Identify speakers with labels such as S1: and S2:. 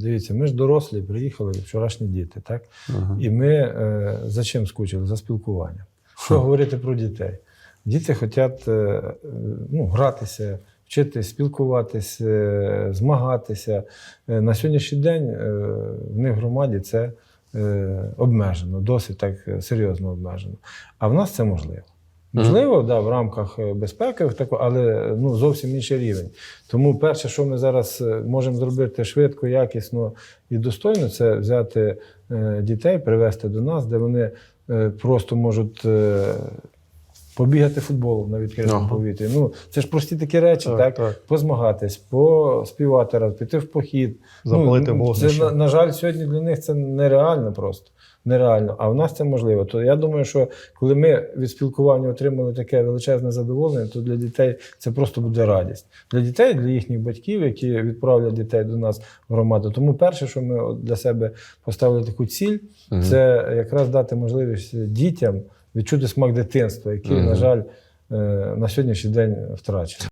S1: Дивіться, ми ж дорослі, приїхали вчорашні діти, так?
S2: Ага.
S1: І ми е, за чим скучили? За спілкуванням. Що говорити про дітей? Діти хочуть е, ну, гратися, вчити спілкуватися, е, змагатися. Е, На сьогоднішній день е, в них в громаді це е, обмежено, досить так е, серйозно обмежено. А в нас це можливо. Можливо, да, в рамках е, безпеки, але ну, зовсім інший рівень. Тому перше, що ми зараз е, можемо зробити швидко, якісно і достойно, це взяти е, дітей, привезти до нас, де вони просто можуть побігати футболом на відкритому
S2: Ага.
S1: повітрі. Ну, це ж прості такі речі, так,
S2: Так, так.
S1: позмагатись, поспівати раз, піти в похід.
S2: Запалити
S1: ну. Це, на, на жаль, сьогодні для них це нереально просто. Нереально, а в нас це можливо. То я думаю, що коли ми від спілкування отримали таке величезне задоволення, то для дітей це просто буде радість. Для дітей, для їхніх батьків, які відправлять дітей до нас в громаду. Тому перше, що ми для себе поставили таку ціль, це якраз дати можливість дітям відчути смак дитинства, який,
S2: Мгм.
S1: на жаль, е, на сьогоднішній день втрачений.